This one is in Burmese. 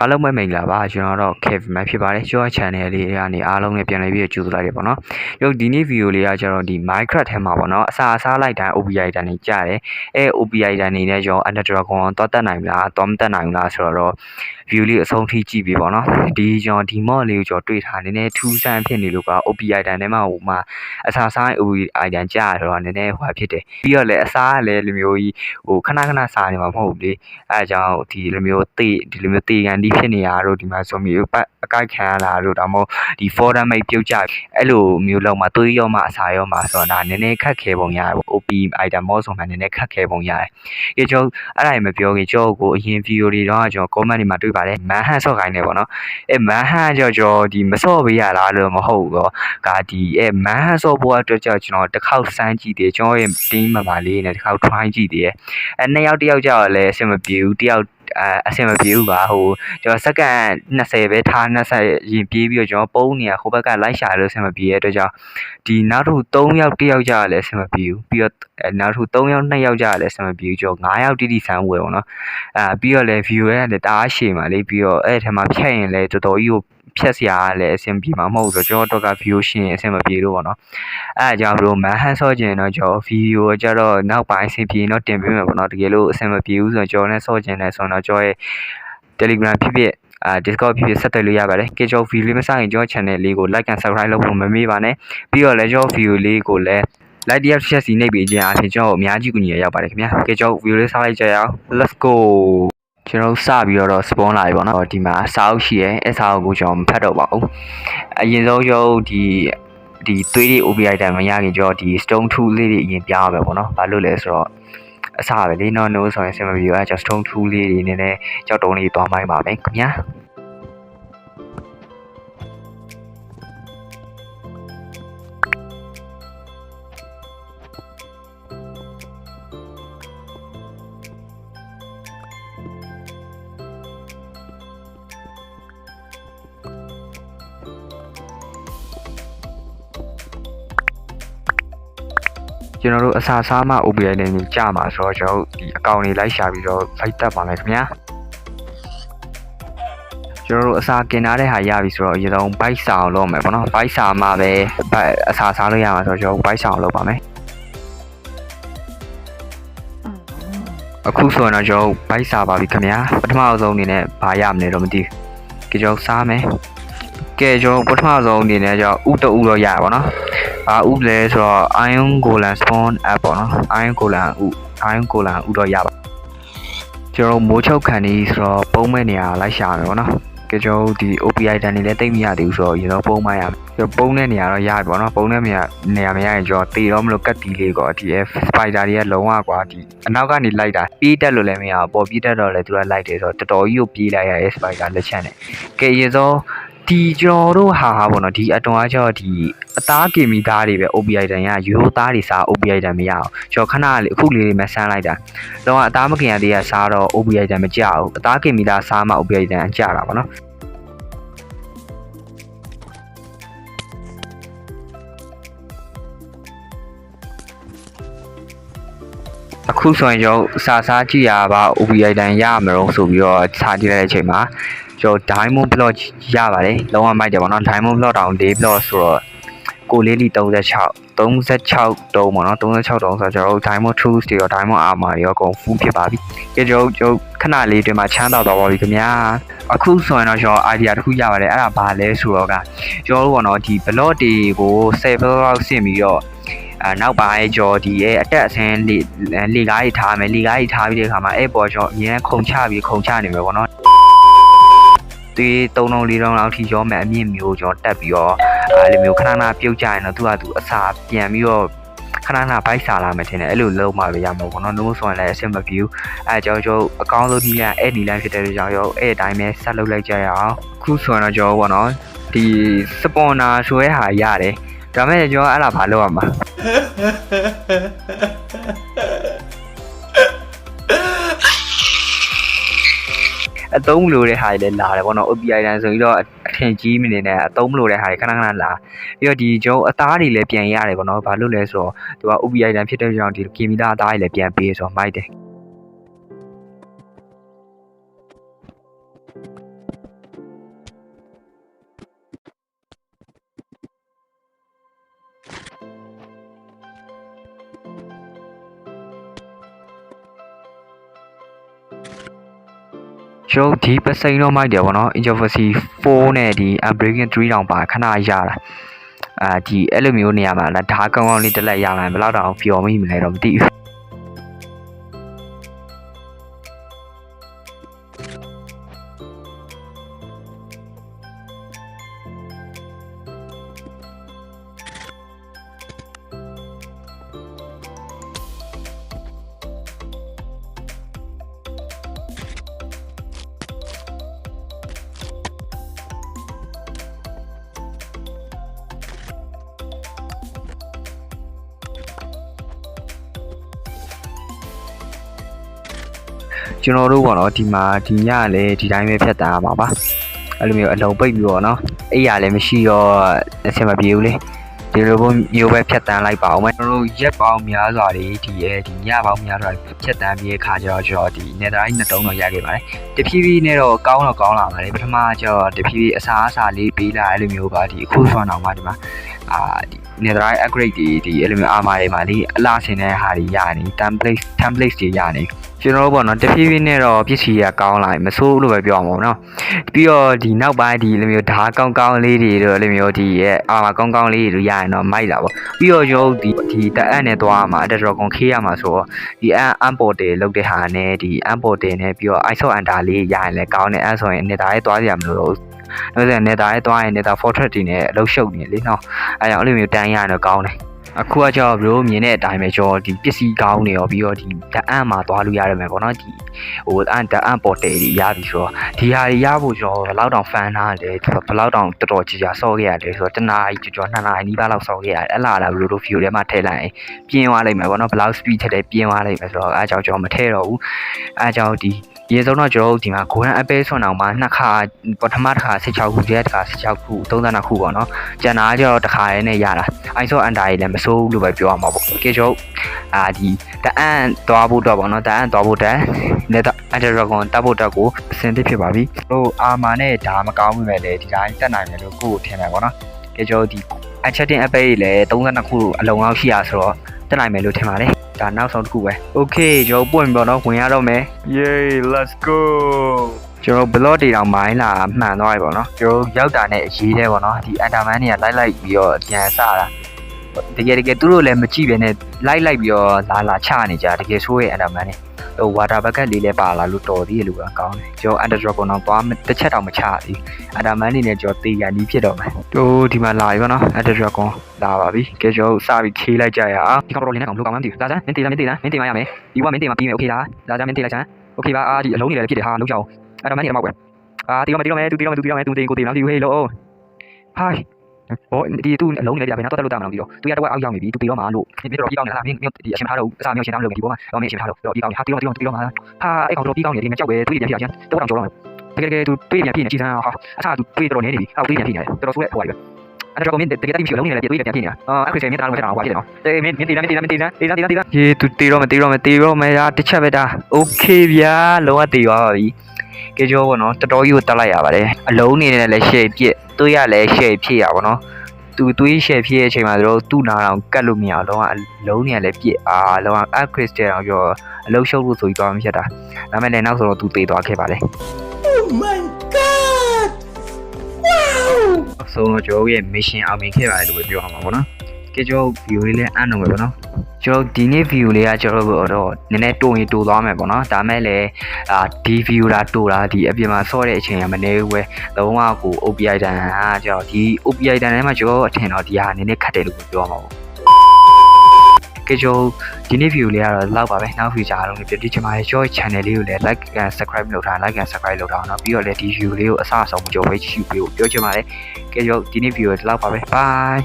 အားလုံးပဲမင်္ဂလာပါကျွန်တော်တော့ Kevin ပဲဖြစ်ပါတယ်ကျွန်တော် channel လေးကနေအားလုံးနဲ့ပြန်လည်ပြီးကြိုဆိုလိုက်ရပါတော့ရုပ်ဒီနေ့ video လေးကကျတော့ဒီ Minecraft ထဲမှာပေါ့နော်အစာအစားလိုက်တိုင်း OBI တန်နေကြတယ်အဲ OBI တန်နေနဲ့ကျွန်တော် Under Dragon တော့တက်နိုင်မလားတော့မတက်နိုင်ဘူးလားဆိုတော့ view လေးအဆုံးထိကြည့်ပြီပေါ့နော်ဒီကျွန်တော်ဒီ mod လေးကိုကျွန်တော်တွေ့ထားနည်းနည်းထူးဆန်းဖြစ်နေလို့က OBI တန်ထဲမှာဟိုမှာအစာစား OBI တန်ကြားရတော့နည်းနည်းဟိုဖြစ်တယ်ပြီးတော့လည်းအစားကလည်းလူမျိုးကြီးဟိုခဏခဏစားနေမှာမဟုတ်ဘူးလေအဲအကြောင်းဒီလိုမျိုးတေးဒီလိုမျိုးတေးကန်ဒီဖြစ်နေရတို့ဒီမှာဆိုမျိုးပတ်အကိုက်ခံရတာတို့ဒါမှမဟုတ်ဒီ forum မိတ်ပြုတ်ကြအဲ့လိုမျိုးလောက်မှသွေးရောမှအစာရောမှဆိုတော့ဒါနည်းနည်းခက်ခဲပုံရတယ်ပေါ့ OP item mod ဆိုမှနည်းနည်းခက်ခဲပုံရတယ်ဒီကျွန်တော်အဲ့ဒါကြီးမပြောခင်ကျွန်တော်ကိုအရင် video တွေတော့ကျွန်တော် comment တွေမှာတွေ့ပါတယ်မန်ဟန်ဆော့ခိုင်းနေပေါ့နော်အဲမန်ဟန်ကြောကျွန်တော်ဒီမဆော့ပေးရလားလို့မဟုတ်ဘူးတော့ဒါဒီအဲမန်ဟန်ဆော့ဖို့အတွက်ကြောင့်ကျွန်တော်တစ်ခေါက်စမ်းကြည့်တယ်ကျွန်တော်ရဲ့ team မှာပါလေးနဲ့တစ်ခေါက် try ကြည့်တယ်အဲနှစ်ယောက်တစ်ယောက်ကြောက်လည်းအဆင်မပြေဘူးတစ်ယောက် အဲအဆင်မပြေဘူးပါဟိုကျွန်တော်စက္ကန့်20ပဲထား20ရင်ပြေးပြီးတော့ကျွန်တော်ပုံးနေရဟိုဘက်ကလိုက်ရှာလို့အဆင်မပြေတဲ့အတွက်ကြောင့်ဒီနောက်ထပ်3ယောက်1ယောက်ကြာလည်းအဆင်မပြေဘူးပြီးတော့နောက်ထပ်3ယောက်2ယောက်ကြာလည်းအဆင်မပြေဘူးကျွန်တော်9ယောက်တိတိဆန်းဝယ်ပေါ့နော်အာပြီးတော့လည်း view ရဲ့လည်းတအားရှည်ပါလေပြီးတော့အဲ့ထဲမှာဖြတ်ရင်လည်းတော်တော်ကြီးကိုဖြတ်စရာလည်းအဆင်ပြေမှာမဟုတ်ဆိုတော့ကျွန်တော်တို့က view ရှင်းအဆင်မပြေလို့ပေါ့နော်အဲအကြောင်းဘလို့မန်ဟန်ဆော့ကျင်တော့ကျွန်တော် video ကြတော့နောက်ပိုင်းအဆင်ပြေတော့တင်ပေးမယ်ပေါ့နော်တကယ်လို့အဆင်မပြေဘူးဆိုတော့ကျွန်တော်နဲ့ဆော့ကျင်တယ်ဆိုတော့ကျွန်တော်ရဲ့ Telegram ဖြစ်ဖြစ်အာ Discord ဖြစ်ဖြစ်ဆက်သွယ်လို့ရပါတယ်။ကြော view လေးမစရင်ကျွန်တော် channel လေးကို like and subscribe လုပ်ဖို့မမေ့ပါနဲ့။ပြီးတော့လည်းကျွန်တော် view လေးကိုလည်း like တစ်ယောက်ချက်စီနှိပ်ပေးခြင်းအပြင်ကျွန်တော်အများကြီးကူညီရရောက်ပါတယ်ခင်ဗျာ။ကြော view လေးစားလိုက်ကြရအောင်။ Let's go ကျွန်တော်စပြီးတော့ spawn လာပြီပေါ့နော်ဒီမှာစာအုပ်ရှိရဲအဲစာအုပ်ကိုကျွန်တော်မဖတ်တော့ပါဘူးအရင်ဆုံးကျွန်တော်ဒီဒီသွေးတွေ OBI တိုင်မရခင်ကျွန်တော်ဒီ stone tool လေးတွေအရင်ပြရမယ်ပေါ့နော်ဘာလို့လဲဆိုတော့အစားပဲလေနော် no ဆိုရင်စင်မပြေဘူးအဲကျွန်တော် stone tool လေးတွေနည်းနည်းကြောက်တုံးလေးသွားမိုင်းပါမယ်ခင်ဗျာ ကျွန်တော်တို့အစာစားမှ OBI နဲ့ကြာမှာဆိုတော့ကျွန်တော်တို့ဒီအကောင့်လေးလိုက်ရှာပြီးတော့ fight တက်ပါမယ်ခင်ဗျာကျွန်တော်တို့အစာกินထားတဲ့ဟာရပြီဆိုတော့အရင်ဆုံး bite စာအောင်လုပ်မယ်ပေါ့နော် bite စာမှပဲအစာစားလို့ရမှာဆိုတော့ကျွန်တော် bite စာအောင်လုပ်ပါမယ်အခုဆိုရင်တော့ကျွန်တော် bite စာပါပြီခင်ဗျာပထမအဆုံးအနေနဲ့ဘာရမလဲတော့မသိဘူးကြောစားမယ်ကဲကျွန်တော်ပထမဆုံးအနေနဲ့ကျွန်တော်ဥတဥတော့ရပါတော့ အာဥလဲဆိုတော့ ion golan spawn app ပေါ့နော် ion golan ဥ ion golan ဥတော့ရပါကျွန်တော်မိုးချုပ်ခံနေဆိုတော့ပုံမဲ့နေရာလိုက်ရှာမယ်ပေါ့နော်ကကျွန်တော်ဒီ OPI တန်နေလဲတိတ်မရသေးဘူးဆိုတော့ရေတော့ပုံမှန်ရမယ်ကျွန်တော်ပုံတဲ့နေရာတော့ရပြီပေါ့နော်ပုံတဲ့နေရာနေရာမရရင်ကျွန်တော်တေတော့မလို့ကတ်တီလေးကောဒီ F spider တွေကလုံးဝကွာဒီအနောက်ကနေလိုက်တာပြေးတက်လို့လည်းမရဘူးပေါ်ပြေးတက်တော့လည်းသူကလိုက်တယ်ဆိုတော့တော်တော်ကြီးကိုပြေးလိုက်ရရဲ့ spider လက်ချက်နဲ့ကဲရေစော ဒီကျွန်တော်တို့ဟာဟာပေါ့နော်ဒီအတွန်အားကျတော့ဒီအသားကင်မီသားတွေပဲ OBI တန်ရရိုးသားတွေစား OBI တန်မရအောင်ကျွန်တော်ခဏလေးအခုလေးလေးမဆန်းလိုက်တာတော့အသားမကင်ရသေးရစားတော့ OBI တန်မကြဘူးအသားကင်မီသားစားမှ OBI တန်ကြတာပေါ့နော်အခုဆိုရင်ကျွန်တော်စာစားကြည့်ရပါ OBI တန်ရမလို့ဆိုပြီးတော့စာကြည့်လိုက်တဲ့အချိန်မှာ ကျွန်တော် diamond block ရပါတယ်လုံးဝမိုက်တယ်ပေါ့နော် diamond block တောင်4 block ဆိုတော့ကိုလေးလီ36 36တုံးပေါ့နော်36တုံးဆိုတော့ကျွန်တော်တို့ diamond tools တွေရော diamond armor တွေရောအကုန် full ဖြစ်ပါပြီကြကျွန်တော်ကျွန်တော်ခဏလေးတွင်မှာချမ်းသာသွားပါပြီခင်ဗျာအခုဆိုရင်တော့ကျွန်တော် idea တစ်ခုရပါတယ်အဲ့ဒါဘာလဲဆိုတော့ကကျွန်တော်တို့ပေါ့နော်ဒီ block တွေကို7 block ဆင့်ပြီးတော့အဲနောက်ပိုင်းကျော်ဒီရဲ့အတက်အဆင်းလေလေကားကြီးထားမယ်လေကားကြီးထားပြီးတဲ့အခါမှာအဲ့ပေါ်ကျော်အရင်ခုံချပြီးခုံချနေမယ်ပေါ့နော် ဒီ3လုံး4လုံးလောက်ထိရောမယ်အမြင့်မျိုးကျော်တက်ပြီးတော့အဲလိုမျိုးခဏခဏပြုတ်ကြရင်တော့သူကသူအစာပြန်ပြီးတော့ခဏခဏဘိုက်စားလာမယ်ထင်တယ်အဲ့လိုလုံးမှပဲရမှာပေါ့နော်လို့ဆိုရင်လည်းအဆင်မပြေဘူးအဲကြောင့်ကျွန်တော်အကောင်းဆုံးဒီလန်အဲ့ဒီလန်ဖြစ်တဲ့ကြောင့်ရောအဲ့အတိုင်းပဲဆက်လုပ်လိုက်ကြရအောင်ခုဆိုရင်တော့ကျွန်တော်ပေါ့နော်ဒီစပွန်နာဆိုရဲဟာရတယ်ဒါမဲ့ကျွန်တော်အဲ့ဒါဘာလုပ်ရမှာ အသုံးမလို့တဲ့ဟာတွေလည်းလာတယ်ပေါ့နော် OPI တန်းဆိုပြီးတော့အထင်ကြီးမနေနဲ့အသုံးမလို့တဲ့ဟာတွေခဏခဏလာပြီးတော့ဒီကျွန်တော်အသားတွေလည်းပြန်ရတယ်ပေါ့နော်ဘာလို့လဲဆိုတော့သူက OPI တန်းဖြစ်တဲ့ကြောင့်ဒီကီမီတာအသားတွေလည်းပြန်ပေးဆိုတော့မိုက်တယ် ကျွန်တော်ဒီပစိန်တော့မိုက်တယ်ဗောနော် Introversy 4နဲ့ဒီ Unbreaking 3တောင်ပါခဏရတာအာဒီအဲ့လိုမျိုးနေရာမှာလားဓာတ်ကောင်းကောင်းလေးတစ်လက်ရလာရင်ဘယ်လောက်တောင်ပျော်မိမလဲတော့မသိဘူး ကျွန်တော်တို့ပေါ့နော်ဒီမှာဒီညလည်းဒီတိုင်းပဲဖြတ်တန်းရမှာပါအဲ့လိုမျိုးအလုံးပိတ်ပြီးတော့နော်အိပ်ရလည်းမရှိတော့အဆင်မပြေဘူးလေဒီလိုပုံမျိုးပဲဖြတ်တန်းလိုက်ပါအောင်မယ်ကျွန်တော်တို့ရက်ပေါင်းများစွာတွေဒီရဲ့ဒီညပေါင်းများစွာဖြတ်တန်းပြီးခါကျတော့ကျွန်တော်ဒီနေတိုင်းနှစ်တုံးတော့ရခဲ့ပါတယ်တဖြည်းဖြည်းနဲ့တော့ကောင်းတော့ကောင်းလာပါတယ်ပထမကျတော့တဖြည်းဖြည်းအစားအစာလေးပေးလာအဲ့လိုမျိုးပါဒီအခုဆွမ်းအောင်ပါဒီမှာ အာဒီနေတိုင်း upgrade တွေဒီအဲ့လိုမျိုးအာမာတွေမှာဒီအလားဆင်တဲ့ဟာတွေရနေ template template တွေရနေကျွန်တော်တို့ပေါ့နော်တဖြည်းဖြည်းနဲ့တော့ပစ္စည်းကကောင်းလာပြီမဆိုးလို့ပဲပြောအောင်ပေါ့နော်ပြီးတော့ဒီနောက်ပိုင်းဒီလိုမျိုးဓာတ်ကောင်းကောင်းလေးတွေတို့လိုမျိုးဒီရဲ့အာမကောင်းကောင်းလေးတွေရရင်တော့မိုက်လာပေါ့ပြီးတော့ကျွန်တော်တို့ဒီဒီတအပ်နဲ့သွားမှာအတက်တော်ကွန်ခေးရမှာဆိုတော့ဒီအန်အန်ပေါ်တယ်လောက်တဲ့ဟာနဲ့ဒီအန်ပေါ်တယ်နဲ့ပြီးတော့ ISO under လေးရရင်လည်းကောင်းတယ်အဲဆိုရင်နေတာရဲ့သွားကြရမလို့လို့ ဒါဆိုရင်နေတာရဲ့သွားရင်နေတာ fortress တွေနဲ့အလုပ်ရှုပ်နေလေနော်အဲကြောင့်အဲ့လိုမျိုးတန်းရရင်တော့ကောင်းတယ်အခုကကြောက်ဘလို့မြင်တဲ့အတိုင်းပဲကျွန်တော်ဒီပစ္စည်းကောင်းနေရောပြီးတော့ဒီတအပ်မှာသွားလို့ရတယ်မယ်ပေါ့နော်ဒီဟိုအန်တအန်ပေါ်တယ်ကြီးရပြီဆိုတော့ဒီဟာတွေရဖို့ကျွန်တော်ဘယ်လောက်တောင်ဖန်ထားတယ်ဘယ်လောက်တောင်တော်တော်ကြီးကြာဆော့ခဲ့ရတယ်ဆိုတော့တနားကြီးကြော်နှစ်နာရီနီးပါးလောက်ဆော့ခဲ့ရတယ်အဲ့လာလာဘလို့တို့ view ထဲမှာထည့်လိုက်ရင်ပြင်းသွားလိမ့်မယ်ပေါ့နော်ဘယ်လောက် speed ထက်တယ်ပြင်းသွားလိမ့်မယ်ဆိုတော့အားကြောင့်ကျွန်တော်မထည့်တော့ဘူးအားကြောင့်ဒီ ရေဆုံးတော့ကျွန်တော်တို့ဒီမှာ golden apple ဆွမ်းအောင်မှာနှစ်ခါပထမတစ်ခါ16ခုကျဲတစ်ခါ16ခု32ခုပေါ့နော်ကျန်တာကကျတော့တစ်ခါရဲနဲ့ရတာ ISO under ရေးလည်းမစိုးဘူးလို့ပဲပြောရမှာပေါ့ကဲကျွန်တော်အာဒီတအန်သွားဖို့တော့ပေါ့နော်တအန်သွားဖို့တက်လက်အန်ဒရာဂွန်တပ်ဖို့တက်ကိုအဆင်သင့်ဖြစ်ပါပြီဟိုအာမာနဲ့ဒါမကောင်းမိမဲ့လေဒီတိုင်းတက်နိုင်တယ်လို့ကိုယ့်ကိုထင်တယ်ပေါ့နော်ကဲကျွန်တော်ဒီ unchatting app ကြီးလည်း32ခုအလုံးလောက်ရှိရဆိုတော့တက်နိုင်မယ်လို့ထင်ပါတယ် ဒါနောက်ဆုံးတစ်ခုပဲ okay ကျွန်တော်ပွင့်ပြီပေါ့နော်ဝင်ရတော့မယ် yay let's go ကျွန်တော် blog တွေတောင်မိုင်းလာမှန်သွားပြီပေါ့နော်ကျွန်တော်ရောက်တာနဲ့အရေးသေးပေါ့နော်ဒီ underman တွေကလိုက်လိုက်ပြီးတော့ပြန်စတာတကယ်တကယ်သူတို့လည်းမကြည့်ပဲနဲ့လိုက်လိုက်ပြီးတော့လာလာချနေကြတကယ်ဆိုးရဲ့ underman တွေ ဟို water bucket လေးလည်းပါလာလို့တော်သေးရဲ့လို့ကကောင်းတယ်ကျွန်တော် under dragon တော့သွားတစ်ချက်တောင်မချသေး underman နေနဲ့ကျွန်တော်တေးရနီးဖြစ်တော့မယ်တို့ဒီမှာလာပြီပေါ့နော် under dragon လာပါပြီကဲကျွန်တော်စပြီးခေးလိုက်ကြရအောင်ဒီကောင်တော့လင်းနေကောင်ဘလို့ကောင်းမှမသိဘူးလာစမ်းမင်းတေးလားမင်းတေးလားမင်းတေးမရမယ်ဒီကမင်းတေးမပြီးမယ် okay လားလာစမ်းမင်းတေးလိုက်စမ်း okay ပါအာဒီအလုံးနေလည်းဖြစ်တယ်ဟာလုံးချအောင်အဲ့တော့မနေတော့မဟုတ်ပဲအာတီတော့မတီတော့မဲသူတီတော့မဲသူတီတော့မဲသူတင်ကိုတင်တော့ဒီဟေးလို့ဟိုင်း ဟောဒီသူအလုံးနေကြပဲနော်တော့တက်လို့တာမလို့ပြီးတော့သူရတော့အောက်ရောက်နေပြီသူတီတော့မှာလို့ဒီတော့ပြီးကောင်းနေလားမင်းမင်းဒီအရှင်ထားတော့အစားမျိုးရှင်ထားလို့ဒီပေါ်မှာတော့မင်းအရှင်ထားတော့တော့ပြီးကောင်းနေဟာတီတော့တီတော့တီတော့မှာဟာအဲ့ကောင်တော့ပြီးကောင်းနေဒီမှာကြောက်ပဲသူပြန်ပြချင်းတော့တော့ကြောတော့တကယ်တကယ်သူတွေးပြန်ပြနေကြည်စမ်းဟာအစားသူတွေးတော်နေနေပြီအောက်တွေးပြန်ပြနေတယ်တော်တော်ဆိုးတဲ့ဟိုပါပဲ အဲ့တော့မင်းတကယ်တည်းမရှိလုံးနေလည်းတွေးပြန်ပြနေတာအာအခုချိန်မင်းတားလို့ဖြစ်တာဟိုပါဖြစ်တယ်နော်တေးမင်းမင်းတီးလားမင်းတီးလားမင်းတီးလားတီးလားတီးလားတီးလားဟေးသူတီးတော့မတီးတော့မတီးတော့မရတစ်ချက်ပဲတာโอเคဗျာလောကတီးသွားပါပြီ ကဲကြောပေါ့နော်တော်တော်ကြီးကိုတက်လိုက်ရပါတယ်အလုံးနေနဲ့လည်း share ပြစ်တွေးရလည်း share ဖြစ်ရပါတော့သူတွေး share ဖြစ်ရဲ့အချိန်မှာတို့သူ့နာအောင်ကတ်လို့မရအောင်လုံးဝအလုံးနေလည်းပြစ်အားလုံးဝ up crystal အောင်ပြောအလုံးရှုပ်လို့ဆိုပြီးသွားမှဖြစ်တာဒါမဲ့လည်းနောက်ဆိုတော့သူသေသွားခဲ့ပါလေ Oh my ဆိုတော့ကျွန်တော်ရဲ့ mission အောင်မြင်ခဲ့ပါတယ်လို့ပဲပြောရမှာပေါ့နော်ကဲကျွန်တော် view လေးလည်းအံ့တော့မယ်ပေါ့နော်ကျွန်တော်ဒီနေ့ view လေးကကျွန်တော်တို့တော့နည်းနည်းတိုးရင်တိုးသွားမယ်ပေါ့နော်ဒါမဲ့လည်းအာဒီ view လာတိုးတာဒီအပြင်မှာဆော့တဲ့အချိန်ကမနေဘူးပဲလုံးဝကို OPI တန်ဟာကျွန်တော်ဒီ OPI တန်ထဲမှာကျွန်တော်အထင်တော့ဒီဟာနည်းနည်းခတ်တယ်လို့ပြောမှာပေါ့ ကဲကျွန်တော်ဒီနေ့ view လေးကတော့လောက်ပါပဲနောက် future အားလုံးလည်းပြပြချင်ပါတယ်ကျွန်တော် channel လေးကိုလည်း like and subscribe လုပ်ထား like and subscribe လုပ်ထားအောင်เนาะပြီးတော့လည်းဒီ view လေးကိုအစားအဆုံးမကြော်ပဲကြည့်ပြီးပြောချင်ပါတယ်ကဲကျွန်တော်ဒီနေ့ view ကိုလောက်ပါပဲ bye